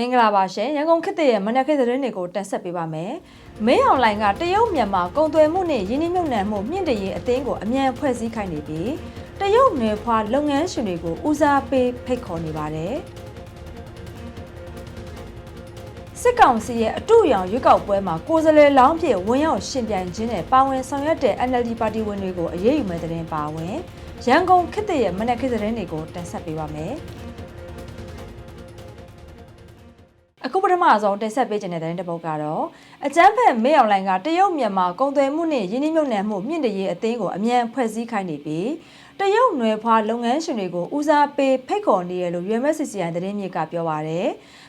မင်္ဂလာပါရှင်ရန်ကုန်ခေတ်သစ်ရဲ့မနက်ခေတ်သတင်းတွေကိုတင်ဆက်ပေးပါမယ်။မင်းအွန်လိုင်းကတရုတ်မြန်မာကုန်သွယ်မှုနဲ့ယင်းနှိမ့်မြုပ်နှံမှုမြင့်တရေးအသင်းကိုအမြန်ဖွဲ့စည်းခိုင်းနေပြီးတရုတ်နယ်ဖွာလုပ်ငန်းရှင်တွေကိုဦးစားပေးဖိတ်ခေါ်နေပါတယ်။စစ်ကောင်စီရဲ့အတူရောင်ရွေးကောက်ပွဲမှာကိုယ်စားလှယ်လောင်းဖြစ်ဝင်ရောက်ရှင်ပြိုင်ခြင်းနဲ့ပါဝင်ဆောင်ရွက်တဲ့ NLD ပါတီဝင်တွေကိုအရေးယူမဲ့တဲ့တင်ပါဝင်ရန်ကုန်ခေတ်သစ်ရဲ့မနက်ခေတ်သတင်းတွေကိုတင်ဆက်ပေးပါမယ်။ အခုပထမဆုံးတင်ဆက်ပေးခြင်းတဲ့သတင်းတစ်ပုဒ်ကတော့အကြမ်းဖက်မေအွန်လိုင်းကတရုတ်မြန်မာကုန်သွယ်မှုနဲ့ယင်းနှိမ့်မြုပ်နှံမှုမြင့်တရေးအသင်းကိုအမြန်ဖွဲ့စည်းခိုင်းနေပြီးတရုတ်နွယ်ဖွာလုပ်ငန်းရှင်တွေကိုဦးစားပေးဖိတ်ခေါ်နေရလို့ UMSCCI သတင်းမြစ်ကပြောပါရယ်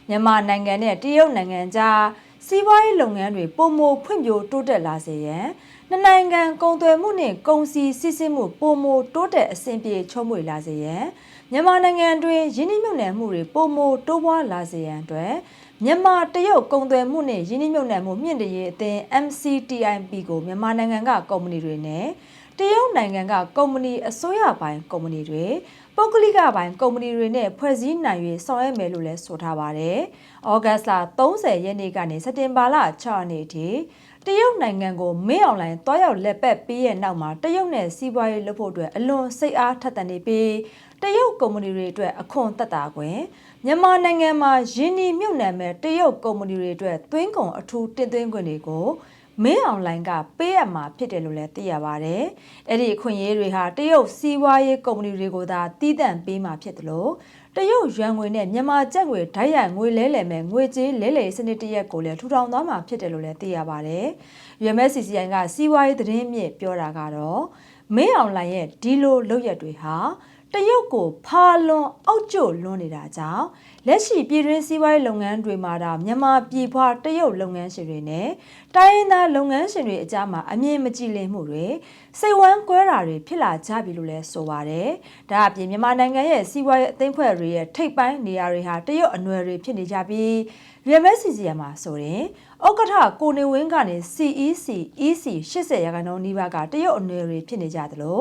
မြန်မာနိုင်ငံနဲ့တရုတ်နိုင်ငံကြားစီးပွားရေးလုပ်ငန်းတွေပုံမဖွံ့ဖြိုးတိုးတက်လာစေရန်နှစ်နိုင်ငံကုန်သွယ်မှုနဲ့ကုန်စည်စီးဆင်းမှုပုံမတိုးတက်အဆင်ပြေချုံးမွေလာစေရန်မြန်မာနိုင်ငံတွင်ယင်းနှိမ့်မြုပ်နှံမှုတွေပုံမတိုးပွားလာစေရန်အတွက် မြန်မာတရုတ်ကုန်သွယ်မှုနဲ့ယင်းနှိမ့်မြုပ်နှံမှုမြင့်တရေးအသင်း MCTIP ကိုမြန်မာနိုင်ငံကကုမ္ပဏီတွေနဲ့တရုတ်နိုင်ငံကကုမ္ပဏီအစိုးရပိုင်းကုမ္ပဏီတွေပုဂ္ဂလိကပိုင်းကုမ္ပဏီတွေနဲ့ဖွဲ့စည်းနိုင်၍ဆောင်ရွက်မယ်လို့လည်းဆိုထားပါတယ်။ဩဂတ်လ30ရက်နေ့ကနေစက်တင်ဘာလ6ရက်နေ့ထိတရုတ်နိုင်ငံကိုမင်းအွန်လိုင်းတွားရောက်လက်ပတ်ပြီးရဲ့နောက်မှာတရုတ်နဲ့စီးပွားရေးလုပ်ဖို့အတွက်အလွန်စိတ်အားထက်သန်နေပြီးတရုတ်ကုမ္ပဏီတွေအတွက်အခွန်သက်သာခွင့် မြန်မာနိုင်ငံမှာယင်းဒီမြုပ်နှံမဲ့တရုတ်ကုမ္ပဏီတွေအတွက်သွင်းကုန်အထူးတင်သွင်းခွင့်တွေကိုမင်းအွန်လိုင်းကပေးအပ်မှာဖြစ်တယ်လို့လည်းသိရပါဗျ။အဲ့ဒီအခွင့်အရေးတွေဟာတရုတ်စီးပွားရေးကုမ္ပဏီတွေကိုသာတည်တံ့ပေးမှာဖြစ်တယ်လို့တရုတ်ရွမ်ငွေနဲ့မြန်မာကျပ်ငွေဓာတ်ရိုက်ငွေလဲလှယ်မဲ့ငွေကြေးလဲလှယ်စနစ်တရက်ကိုလည်းထူထောင်သွားမှာဖြစ်တယ်လို့လည်းသိရပါဗျ။ UMSCCI ကစီးပွားရေးသတင်းမြစ်ပြောတာကတော့မင်းအွန်လိုင်းရဲ့ဒီလိုလုပ်ရက်တွေဟာ တရုတ်ကိုဖာလွန်အောက်ကျလွန်နေတာကြောင့်လက်ရှိပြည်တွင်းစီးပွားရေးလုပ်ငန်းတွေမှာဒါမြန်မာပြည်ဖွာတရုတ်လုပ်ငန်းရှင်တွေနဲ့တိုင်းရင်းသားလုပ်ငန်းရှင်တွေအကြားမှာအမြင်မကြည်လင်မှုတွေစိတ်ဝမ်းကွဲတာတွေဖြစ်လာကြပြီလို့လည်းဆိုပါတယ်။ဒါအပြင်မြန်မာနိုင်ငံရဲ့စီးပွားရေးအသိမ်းဖွဲ့တွေရဲ့ထိပ်ပိုင်းနေရာတွေဟာတရုတ်အနွယ်တွေဖြစ်နေကြပြီး VMSCCM မှာဆိုရင်ဥက္ကဋ္ဌကိုနေဝင်းကနေ CEC EC 80ရာခိုင်နှုန်းနီးပါးကတရုတ်အနွယ်တွေဖြစ်နေကြသလို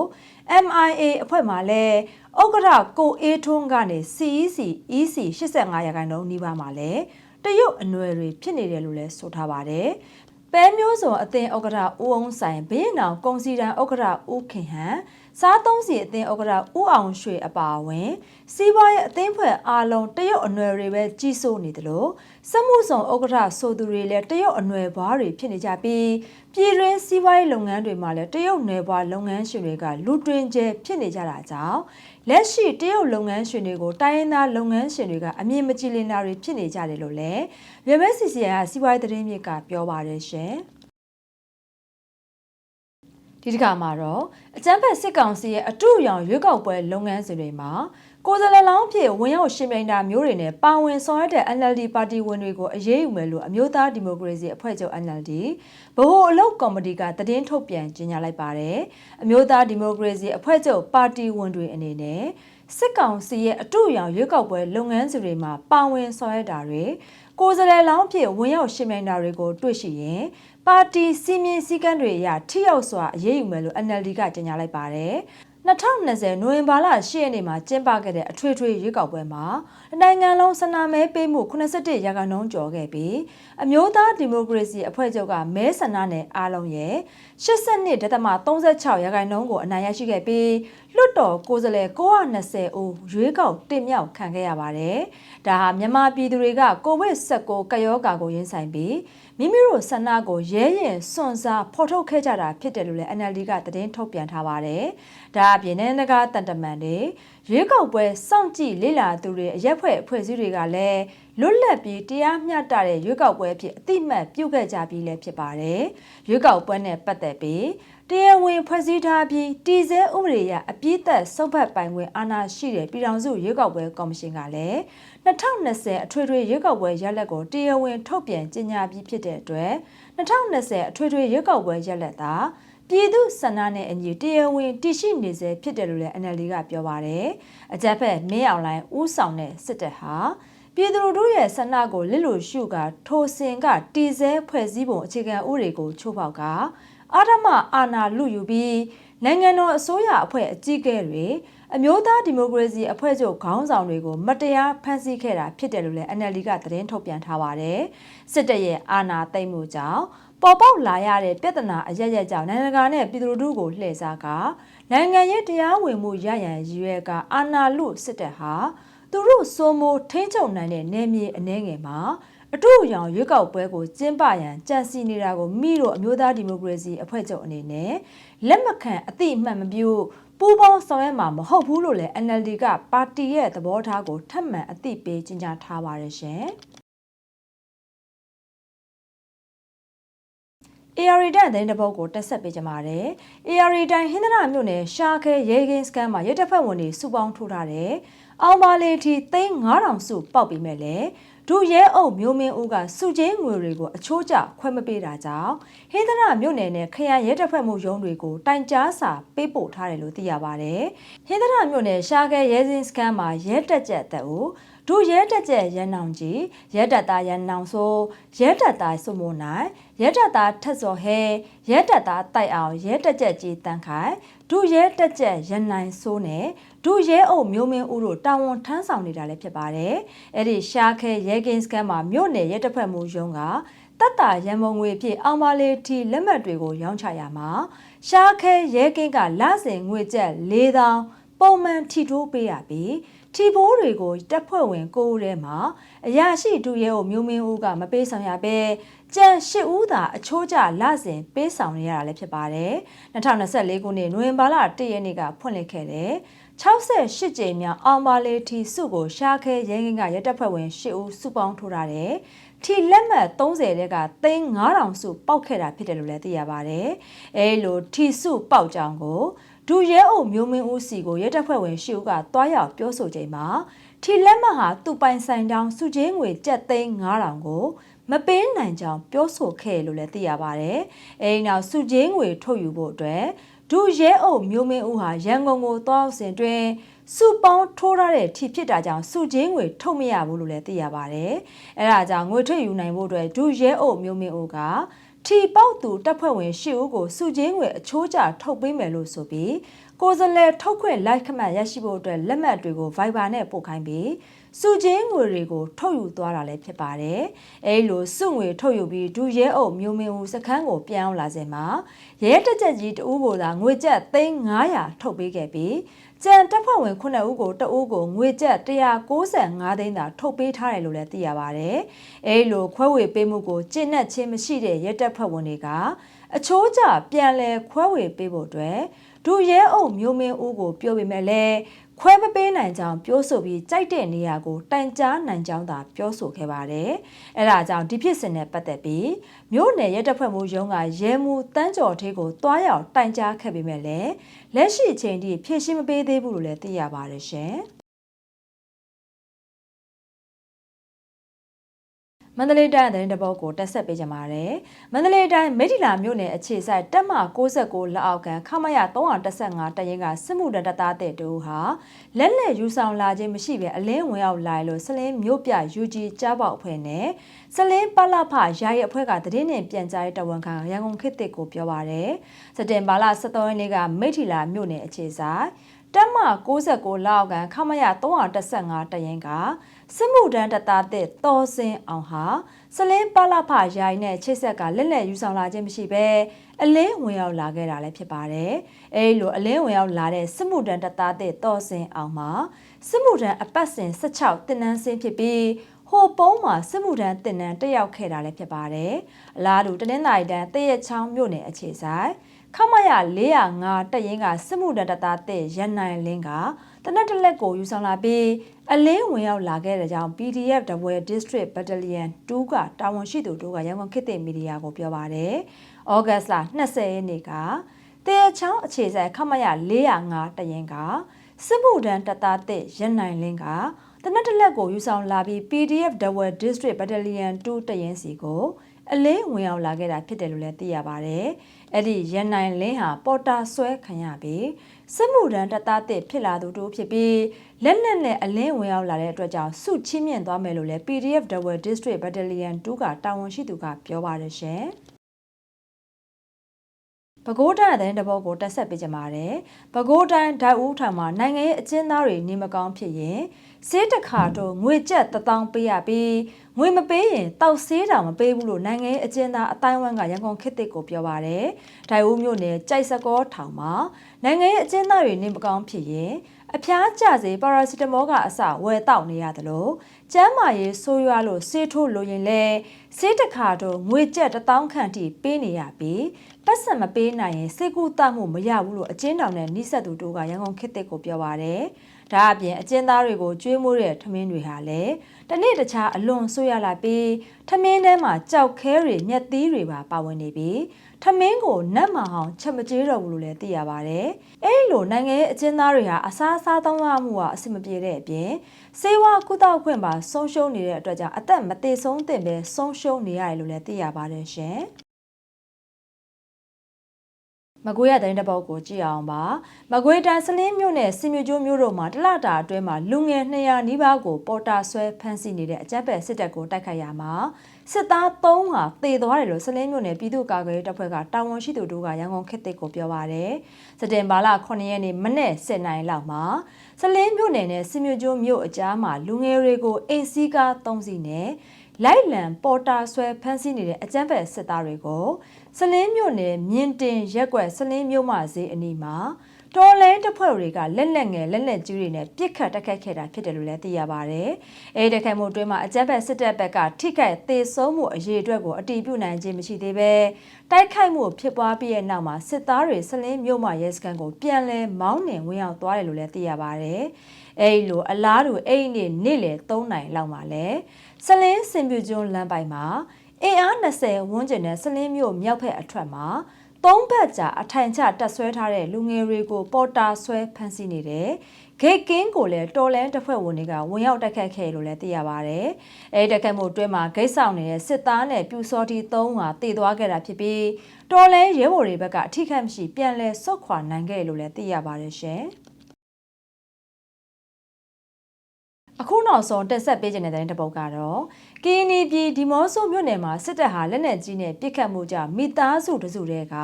MIA အဖွဲ့မှာလည်းဥက္ကဋ္ဌကိုအေးထွန်းကနေ CEC EC 85ရာခိုင်နှုန်းနီးပါးမှာလည်းတရုတ်အနွယ်တွေဖြစ်နေတယ်လို့လည်းဆိုထားပါတယ်။ပဲမျိုးစုံအသင်းဥက္ကဋ္ဌဦးအောင်ဆိုင်ဘင်းနောင်ကုံစီတန်ဥက္ကဋ္ဌဦးခင်ဟန် စားသုံးစီအသင်းဥက္ကဋ္ဌဦးအောင်ရွှေအပါအဝင် စီးပွားရေးအသင်းဖွဲ့အားလုံးတရုတ်အနွယ်တွေပဲကြီးစိုးနေတယ်လို့စက်မှုဆောင်ဥက္ကဋ္ဌဆိုသူတွေလည်းတရုတ်အနွယ်ဘွားတွေဖြစ်နေကြပြီးပြည်တွင်းစီးပွားရေးလုပ်ငန်းတွေမှာလည်းတရုတ်နယ်ဘွားလုပ်ငန်းရှင်တွေကလူတွင်ကျဲဖြစ်နေကြတာကြောင့်လက်ရှိတရုတ်လုပ်ငန်းရှင်တွေကိုတိုင်းရင်းသားလုပ်ငန်းရှင်တွေကအမြင်မကြည်လင်တာတွေဖြစ်နေကြတယ်လို့လည်းမြန်မာ CCI ကစီးပွားရေးသတင်းမြစ်ကပြောပါတယ်ရှင်။ ဒီတစ်ခါမှာတော့အကြမ်းဖက်စစ်ကောင်စီရဲ့အတူရောင်ရွေးကောက်ပွဲလုပ်ငန်းစဉ်တွေမှာကိုယ်စားလှယ်လောင်းဖြစ်ဝင်ရောက်ရှင်ပြိုင်တာမျိုးတွေနဲ့ပါဝင်ဆောင်ရွက်တဲ့ NLD ပါတီဝင်တွေကိုအရေးယူမယ်လို့အမျိုးသားဒီမိုကရေစီအဖွဲ့ချုပ် NLD ဗဟိုအလုပ်ကော်မတီကသတင်းထုတ်ပြန်ကြေညာလိုက်ပါတယ်။အမျိုးသားဒီမိုကရေစီအဖွဲ့ချုပ်ပါတီဝင်တွေအနေနဲ့စစ်ကောင်စီရဲ့အတူရောင်ရွေးကောက်ပွဲလုပ်ငန်းစဉ်တွေမှာပါဝင်ဆောင်ရွက်တာတွေကိုယ်စားလှယ်လောင်းဖြစ်ဝင်ရောက်ရှင်ပြိုင်တာတွေကိုတွေ့ရှိရင် ပါတီစီမင်းစည်းကမ်းတွေအရထိရောက်စွာအရေးယူမယ်လို့ NLD ကကြေညာလိုက်ပါတယ်။2020နိုဝင်ဘာလ10ရက်နေ့မှာကျင်းပခဲ့တဲ့အထွေထွေရွေးကောက်ပွဲမှာနိုင်ငံလုံးစနာမဲပေးမှု87ရာခိုင်နှုန်းကျော်ခဲ့ပြီးအမျိုးသားဒီမိုကရေစီအဖွဲ့ချုပ်ကမဲဆန္ဒနယ်အားလုံးရဲ့82.36ရာခိုင်နှုန်းကိုအနိုင်ရရှိခဲ့ပြီးလွတ်တော်ကိုယ်စားလှယ်920ဦးရွေးကောက်တင်မြှောက်ခံခဲ့ရပါတယ်။ဒါဟာမြန်မာပြည်သူတွေကကိုဗစ် -19 ကပ်ရောဂါကိုရင်ဆိုင်ပြီး မိမိတို့ဆန္ဒကိုရဲရင်စွန့်စားဖော်ထုတ်ခဲ့ကြတာဖြစ်တယ်လို့လည်း NLD ကသတင်းထုတ်ပြန်ထားပါတယ်။ဒါအပြင်နိုင်ငံတကာတန်တမန်တွေရွေးကောက်ပွဲစောင့်ကြည့်လေ့လာသူတွေအရက်ဖွဲ့အဖွဲ့အစည်းတွေကလည်းလွတ်လပ်ပြီးတရားမျှတတဲ့ရွေးကောက်ပွဲဖြစ်အတိမတ်ပြုတ်ခဲ့ကြပြီးလည်းဖြစ်ပါတယ်။ရွေးကောက်ပွဲနဲ့ပတ်သက်ပြီး တရားဝင်ဖွဲ့စည်းထားပြီးတည်ဆဲဥပဒေအရအပြည့်သက်စုပ်ဖက်ပိုင်ခွင့်အာဏာရှိတဲ့ပြည်ထောင်စုရွေးကောက်ပွဲကော်မရှင်ကလည်း2020အထွေထွေရွေးကောက်ပွဲရလဒ်ကိုတရားဝင်ထုတ်ပြန်ကြေညာပြီးဖြစ်တဲ့အတွက်2020အထွေထွေရွေးကောက်ပွဲရလဒ်သာပြည်သူစန္ဒနဲ့အညီတရားဝင်တည်ရှိနေစေဖြစ်တယ်လို့လည်း NLD ကပြောပါတယ်။အကြက်ဖက်မင်းအောင်လိုင်းဥဆောင်တဲ့စစ်တပ်ဟာပြည်သူတို့ရဲ့ဆန္ဒကိုလစ်လို့ရှုကထိုစင်ကတည်ဆဲဖွဲ့စည်းပုံအခြေခံဥပဒေကိုချိုးဖောက်က အာဓမ္မအာဏာလူယူပြီးနိုင်ငံတော်အစိုးရအဖွဲ့အကြီးအကဲတွေအမျိုးသားဒီမိုကရေစီအဖွဲ့ချုပ်ခေါင်းဆောင်တွေကိုမတရားဖမ်းဆီးခဲ့တာဖြစ်တယ်လို့လည်း NLD ကသတင်းထုတ်ပြန်ထားပါတယ်စစ်တပ်ရဲ့အာဏာသိမ်းမှုကြောင့်ပေါ်ပေါက်လာရတဲ့ပြဿနာအရရက်ကြောင့်နိုင်ငံတကာနဲ့ပြည်သူလူထုကိုလှည့်စားကနိုင်ငံရေးတရားဝင်မှုရရန်ရည်ရွယ်ကအာဏာလုစစ်တပ်ဟာသူတို့စိုးမိုးထိန်းချုပ်နိုင်တဲ့နယ်မြေအနှဲငယ်မှာ အတူရောင်ရွေးကောက်ပွဲကိုကျင်းပရန်ကြံစီနေတာကိုမိတို့အမျိုးသားဒီမိုကရေစီအဖွဲ့ချုပ်အနေနဲ့လက်မခံအတိအမှန်မပြုပူးပေါင်းဆောင်ရွက်မှာမဟုတ်ဘူးလို့လည်း NLD ကပါတီရဲ့သဘောထားကိုထပ်မံအသိပေးကြေညာထားပါတယ်ရှင်။ AR တန်တဲ့တပုတ်ကိုတက်ဆက်ပေးကြပါတယ်။ AR တန်ဟင်းသနာမြို့နယ်ရှာခဲရဲကင်းစကန်မှာရဲတပ်ဖွဲ့ဝင်တွေစုပေါင်းထိုးထားတဲ့အောင်ပါလေတီသိန်း9000စုပေါက်ပြီးမဲ့လေ ဒုရဲအုပ်မျိုးမင်းဦးကစုချင်းငွေတွေကိုအချိုးကျခွဲမပေးတာကြောင့်ဟင်းသနာမြို့နယ်နဲ့ခရိုင်ရဲတပ်ဖွဲ့မှုရုံးတွေကိုတိုင်ကြားစာပေးပို့ထားတယ်လို့သိရပါတယ်။ဟင်းသနာမြို့နယ်ရှာခဲရဲစင်းစကန်မှာရဲတက်ကြက်တဲ့ဦးဒုရဲတက်ကြက်ရန်နောင်ကြီးရဲတက်သားရန်နောင်ဆိုရဲတက်သားစုမနိုင်ရဲတက်သားထက်စော်ဟဲရဲတက်သားတိုက်အောင်ရဲတက်ကြက်ကြီးတန်းခိုင်ဒုရဲတက်ကြက်ရန်နိုင်ဆိုးနဲ့ ဒုရဲအုပ်မျိုးမင်းဦးတို့တာဝန်ထမ်းဆောင်နေတာလည်းဖြစ်ပါတယ်။အဲ့ဒီရှားခဲရဲကင်းစကန်မှာမြို့နယ်ရဲတပ်ဖွဲ့မှုရုံးကတက်တာရန်မုံငွေဖြစ်အောင်ပါလေထီလက်မှတ်တွေကိုရောင်းချရမှာရှားခဲရဲကင်းကလစဉ်ငွေကျပ်၄000ပုံမှန်ထီထိုးပေးရပြီးထီဘိုးတွေကိုတက်ဖွဲ့ဝင်ကိုဦးထဲမှာအရာရှိတူရဲကိုမျိုးမင်းဦးကမပေးဆောင်ရပဲကြံရှစ်ဦးသာအချိုးကျလစဉ်ပေးဆောင်နေရတာလည်းဖြစ်ပါတယ်2024ခုနှစ်နိုဝင်ဘာလ1ရက်နေ့ကဖွင့်လှစ်ခဲ့တဲ့ 68ကြိမ်မြောက်အောင်ပါလေထီစုကိုရှားခဲရဲငင်းကရဲတပ်ဖွဲ့ဝင်10ဦးစုပေါင်းထိုးထားတယ်ထီလက်မှတ်30တဲကသိန်း9000စုပောက်ခဲ့တာဖြစ်တယ်လို့လည်းသိရပါတယ်အဲလိုထီစုပောက်ကြောင်းကိုဒူရဲအုပ်မျိုးမင်းဦးစီကိုရဲတပ်ဖွဲ့ဝင်ရှီဦးကတွားရောက်ပြောဆိုချိန်မှာထီလက်မှတ်ဟာသူပိုင်ဆိုင်တောင်းစုချင်းငွေကျပ်သိန်း9000ကိုမပေးနိုင်ကြောင်းပြောဆိုခဲ့လို့လည်းသိရပါတယ်။အဲဒီနောက်စုချင်းငွေထုတ်ယူဖို့အတွက် ဒူရဲအုပ်မျိုးမင်းဦးဟာရန်ကုန်ကိုတောက်စဉ်တွင်စုပေါင်းထိုးထားတဲ့ထီဖြစ်တာကြောင့်စုချင်းငွေထုတ်မရဘူးလို့လည်းသိရပါတယ်။အဲဒါကြောင့်ငွေထုတ်ယူနိုင်ဖို့အတွက်ဒူရဲအုပ်မျိုးမင်းဦးကထီပေါက်သူတပ်ဖွဲ့ဝင်၈ဦးကိုစုချင်းငွေအချိုးကျထုတ်ပေးမယ်လို့ဆိုပြီးကိုယ်စားလှယ်ထုတ်ခွင့်လိုက်ခမှတ်ရရှိဖို့အတွက်လက်မှတ်တွေကို Viber နဲ့ပို့ခိုင်းပြီး စုချင်းငွေတွေကိုထုတ်ယူသွားတာလည်းဖြစ်ပါတယ်။အဲဒီလိုစုငွေထုတ်ယူပြီးဒူရဲအုပ်မျိုးမင်းဦးစခန်းကိုပြန်အောင်လာစဉ်မှာရဲတက်ချက်ကြီးတဦးကိုသာငွေကျပ်3900ထုတ်ပေးခဲ့ပြီးကြံတပ်ဖွဲ့ဝင်9ဦးကိုတဦးကိုငွေကျပ်195သိန်းသာထုတ်ပေးထားတယ်လို့လည်းသိရပါတယ်။အဲဒီလိုခွဲဝေပေးမှုကိုကျင့်နှက်ခြင်းမရှိတဲ့ရဲတပ်ဖွဲ့ဝင်တွေကအချိုးကျပြန်လဲခွဲဝေပေးဖို့အတွက်ဒူရဲအုပ်မျိုးမင်းဦးကိုပြောပေမဲ့လည်း ခွဲမပေးနိုင်ကြောင်းပြောဆိုပြီးကြိုက်တဲ့နေရာကိုတိုင်ကြားနိုင်ကြောင်းသာပြောဆိုခဲ့ပါတယ်။အဲဒါကြောင့်ဒီဖြစ်စဉ်နဲ့ပတ်သက်ပြီးမြို့နယ်ရဲတပ်ဖွဲ့မှူးရုံးကရဲမှူးတန်းကျော်ထေးကိုတွားရောက်တိုင်ကြားခဲ့ပေမဲ့လည်းလက်ရှိအချိန်ထိဖြည့်ရှင်းမပေးသေးဘူးလို့လည်းသိရပါတယ်ရှင်။ မန္တလေးတိုင်းသတင်းတပုတ်ကိုတက်ဆက်ပေးကြပါမယ်။မန္တလေးတိုင်းမိထီလာမြို့နယ်အခြေစိုက်တက်မ69လက်အောက်ကန်ခမရ315တရင်ကစစ်မှုတပ်သားတဲ့တူဟာလက်လက်ယူဆောင်လာခြင်းမရှိဘဲအလင်းဝင်ရောက်လာလို့စလင်းမြို့ပြ UG ကြားပေါက်အဖွဲ့နဲ့စလင်းပလဖယာရဲ့အဖွဲ့ကသတင်းနဲ့ပြန်ကြားတဲ့တဝန်ခံရန်ကုန်ခေတ်တစ်ကိုပြောပါရယ်။စတင်ဘာလ23ရက်နေ့ကမိထီလာမြို့နယ်အခြေစိုက်တက်မ69လောက်ကန်ခမရ315တရင်က စစ်မှုတန်းတပ်သားတဲ့တော်စင်အောင်ဟာစလင်းပလဖရိုင်းနဲ့ချိတ်ဆက်ကလက်လက်ယူဆောင်လာခြင်းမရှိဘဲအလင်းဝင်ရောက်လာခဲ့တာလည်းဖြစ်ပါတယ်။အဲဒီလိုအလင်းဝင်ရောက်လာတဲ့စစ်မှုတန်းတပ်သားတဲ့တော်စင်အောင်မှာစစ်မှုတန်းအပတ်စဉ်16တင်နန်းစင်းဖြစ်ပြီးဟိုပုံးမှာစစ်မှုထမ်းတင်နန်းတက်ရောက်ခဲ့တာလည်းဖြစ်ပါတယ်။အလားတူတနင်္လာရီတန်းတရက်ချောင်းမြို့နယ်အခြေဆိုင်ခမရ405တက်ရင်ကစစ်မှုတပ်သားတဲ့ရန်နိုင်လင်းကတနက်တလက်ကိုယူဆောင်လာပြီးအလင်းဝင်ရောက်လာခဲ့တဲ့ကြောင့် PDF Double District Battalion 2ကတာဝန်ရှိသူတို့ကရန်ကုန်ခေတ်သစ်မီဒီယာကိုပြောပါတယ်။ဩဂတ်စ်လ20ရက်နေ့ကတဲချောင်းအခြေဆိုင်ခမရ405တရင်ကစစ်မှုထမ်းတပ်သားတဲ့ရန်နိုင်လင်းကတနက်တလက်ကိုယူဆောင်လာပြီး PDF Double District Battalion 2တရင်စီကို အလင်းဝင်ရောက်လာခဲ့တာဖြစ်တယ်လို့လည်းသိရပါတယ်။အဲ့ဒီရန်နိုင်လင်းဟာပေါ်တာဆွဲခံရပြီးစစ်မှုထမ်းတပ်သားတစ်ဖြစ်လာသူတို့ဖြစ်ပြီးလက်နက်နဲ့အလင်းဝင်ရောက်လာတဲ့အတွက်ကြောင့်စုချင်းမြင့်သွားမယ်လို့လည်း PDF Double District Battalion 2ကတာဝန်ရှိသူကပြောပါတယ်ရှင်။ ပဲခူးတိုင်းတဲ့တဘောကိုတက်ဆက်ပေးကြပါတယ်ပဲခူးတိုင်းဓာတ်ဦးထောင်မှာနိုင်ငံရေးအကျဉ်းသားတွေနေမကောင်းဖြစ်ရင်စေးတခါတော့ငွေကျပ်1000ပေးရပြီးငွေမပေးရင်တောက်ဆေးတောင်မပေးဘူးလို့နိုင်ငံရေးအကျဉ်းသားအတိုင်းဝမ်ကရန်ကုန်ခေတ်သစ်ကိုပြောပါတယ်ဓာတ်ဦးမြို့နယ်ကြိုက်စကောထောင်မှာနိုင်ငံရေးအကျဉ်းသားတွေနေမကောင်းဖြစ်ရင် အဖျားကျစေပါရာစီတမောကအစဝယ်တောက်နေရတယ်လို့ကျမ်းမာရေးဆိုးရွားလို့ဆေးထိုးလိုရင်လဲဆေးတခါတော့ငွေကျပ်1000ခန့်ထိပေးနေရပြီးပတ်စံမပေးနိုင်ရင်စေကူတမှုမရဘူးလို့အကျဉ်းတောင်နဲ့နှိဆက်သူတို့ကရန်ကုန်ခေတ်သစ်ကိုပြောပါတယ်။ဒါအပြင်အကျဉ်းသားတွေကိုကျွေးမိုးတဲ့ထမင်းတွေဟာလည်းတနေ့တခြားအလွန်ဆိုးရလာပြီးထမင်းထဲမှာကြောက်ခဲတွေမျက်သီးတွေပါပါဝင်နေပြီး ထမင်းကိုနတ်မဟောင်ချက်မကြေးတော့ဘူးလို့လည်းသိရပါတယ်။အဲဒီလိုနိုင်ငံရဲ့အကျဉ်းသားတွေဟာအစားအစာသုံးရမှုကအဆင်မပြေတဲ့အပြင်စေဝါကုသခွင့်ပါဆုံးရှုံးနေတဲ့အတွက်ကြောင့်အသက်မသေးဆုံးသင့်ပဲဆုံးရှုံးနေရတယ်လို့လည်းသိရပါတယ်ရှင်။ မကွေးရတဲ့တဲ့ဘောက်ကိုကြည့်အောင်ပါမကွေးတိုင်းစလင်းမြို့နယ်စင်မြကျိုးမြို့တို့မှာတလတာအတွင်းမှာလူငယ်200နီးပါးကိုပေါ်တာဆွဲဖမ်းဆီးနေတဲ့အကြမ်းဖက်စစ်တပ်ကိုတိုက်ခိုက်ရမှာစစ်သား3ဟာတေသွားတယ်လို့စလင်းမြို့နယ်ပြည်သူ့ကာကွယ်ရေးတပ်ဖွဲ့ကတာဝန်ရှိသူတို့ကရန်ကုန်ခေတ်သစ်ကိုပြောပါရယ်စတင်ဘာလ9ရက်နေ့မနေ့7နိုင်လောက်မှာစလင်းမြို့နယ်နဲ့စင်မြကျိုးမြို့အကြားမှာလူငယ်တွေကိုအိမ်စီးကား3စီးနဲ့လိုက်လံပေါ်တာဆွဲဖမ်းဆီးနေတဲ့အကြမ်းဖက်စစ်သားတွေကို စလင်းမြို့နယ်မြင်းတင်ရက်ကွက်စလင်းမြို့မဈေးအနီးမှာတော်လန်းတပ်ဖွဲ့တွေကလက်လက်ငယ်လက်လက်ကြီးတွေနဲ့ပြစ်ခတ်တိုက်ခိုက်ခဲ့တာဖြစ်တယ်လို့လည်းသိရပါဗျ။အဲဒီတိုက်ခိုက်မှုအတွင်းမှာအကြမ်းဖက်စစ်တပ်ဘက်ကထိခိုက်သေဆုံးမှုအရေးအတွက်ကိုအတီးပြုနိုင်ခြင်းမရှိသေးပဲတိုက်ခိုက်မှုဖြစ်ပွားပြီးတဲ့နောက်မှာစစ်သားတွေစလင်းမြို့မရဲစခန်းကိုပြန်လည်မောင်းနှင်ဝင်ရောက်သွားတယ်လို့လည်းသိရပါဗျ။အဲဒီလိုအလားတူအဲ့ဒီနေ့နေ့လယ်3နိုင်လောက်မှာလဲစလင်းစင်ပြူကျွန်းလမ်းပိုင်မှာ အင်အား20ဝန်းကျင်နဲ့စလင်းမြို့မြောက်ဖက်အထွက်မှာသုံးဘက်ကြာအထိုင်ချတက်ဆွဲထားတဲ့လူငယ်တွေကိုပေါ်တာဆွဲဖမ်းဆီးနေတယ်။ဂိတ်ကင်းကိုလည်းတော်လန်တပ်ဖွဲ့ဝင်တွေကဝင်ရောက်တိုက်ခတ်ခဲ့လို့လည်းသိရပါဗျ။အဲဒီတိုက်ခတ်မှုအတွင်းမှာဂိတ်ဆောင်နေတဲ့စစ်သားနဲ့ပြူစော်တီ၃ဟာတည်သွားခဲ့တာဖြစ်ပြီးတော်လန်ရဲဘော်တွေဘက်ကအထိခိုက်မရှိပြန်လည်ဆုတ်ခွာနိုင်ခဲ့လို့လည်းသိရပါတယ်ရှင်။ အခုနောက်ဆုံးတက်ဆက်ပေးခြင်းတဲ့တဲ့တပုတ်ကတော့ကီနီပြည်ဒီမော့ဆိုမြို့နယ်မှာစစ်တပ်ဟာလက်နက်ကြီးနဲ့ပစ်ခတ်မှုကြောင့်မိသားစုတစုတည်းက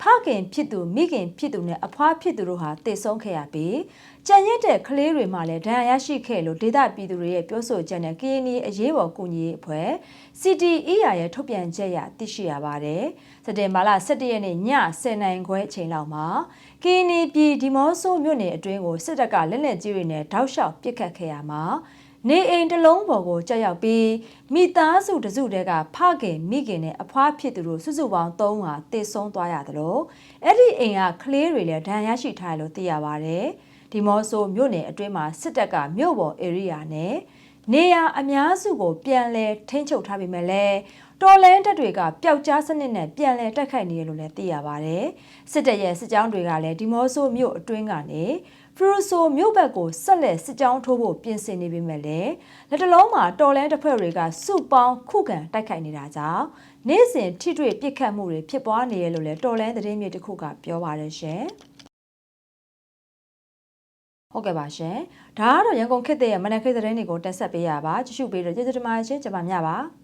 ဖခင်ဖြစ်သူမိခင်ဖြစ်သူနဲ့အဖွားဖြစ်သူတို့ဟာတည်ဆုံးခဲ့ရပြီးကြံရစ်တဲ့ကလေးတွေမှလည်းဒဏ်ရာရရှိခဲ့လို့ဒေသပြည်သူတွေရဲ့ပြောဆိုချက်နဲ့ကီနီအရေးပေါ်ကူညီရေးအဖွဲ့ CTER ရဲ့ထုတ်ပြန်ချက်အရသိရှိရပါတယ်။စက်တင်ဘာလ17ရက်နေ့ည10:00နာရီခွဲအချိန်လောက်မှာကီနီပြည်ဒီမော့ဆိုမြို့နယ်အတွင်းကိုစစ်တပ်ကလက်နက်ကြီးတွေနဲ့တောက်လျှောက်ပစ်ခတ်ခဲ့ရမှာ နေအိမ်တစ်လုံးပေါ်ကိုကြောက်ရောက်ပြီးမိသားစုတစုတည်းကဖခင်မိခင်နဲ့အဖွားဖြစ်သူတို့စုစုပေါင်း3ဟာတည်ဆုံးသွားရတယ်လို့အဲ့ဒီအိမ်ကကလေးတွေလည်းဒဏ်ရာရှိထားတယ်လို့သိရပါဗျ။ဒီမော့ဆိုမြို့နယ်အတွင်းမှာစစ်တပ်ကမြို့ပေါ် area နဲ့နေရအများစုကိုပြန်လဲထိန်းချုပ်ထားပေမဲ့လည်းတော်လန်တပ်တွေကပျောက်ကြားစနစ်နဲ့ပြန်လဲတက်ခိုက်နေရလို့လည်းသိရပါဗျ။စစ်တပ်ရဲ့စစ်ကြောင်းတွေကလည်းဒီမော့ဆိုမြို့အတွင်းကနေ ဖရူဆိုမြို့ဘက်ကိုဆက်လက်စစ်ကြောင်းထိုးဖို့ပြင်ဆင်နေပေမဲ့လည်းလက်တလုံးမှာတော်လန်တပ်ဖွဲ့တွေကစုပေါင်းခုခံတိုက်ခိုက်နေတာကြောင့်နေ့စဉ်ထိတွေ့ပစ်ခတ်မှုတွေဖြစ်ပွားနေရလို့လည်းတော်လန်သတင်းမြေတစ်ခုကပြောပါရရှင်ဟုတ်ကဲ့ပါရှင်ဒါကတော့ရန်ကုန်ခေတ်ရဲ့မနက်ခေတ်သတင်းတွေကိုတက်ဆက်ပေးရပါကြည့်ရှုပေးတော့ကျေးဇူးတင်ပါတယ်ရှင်ကျွန်မညပါ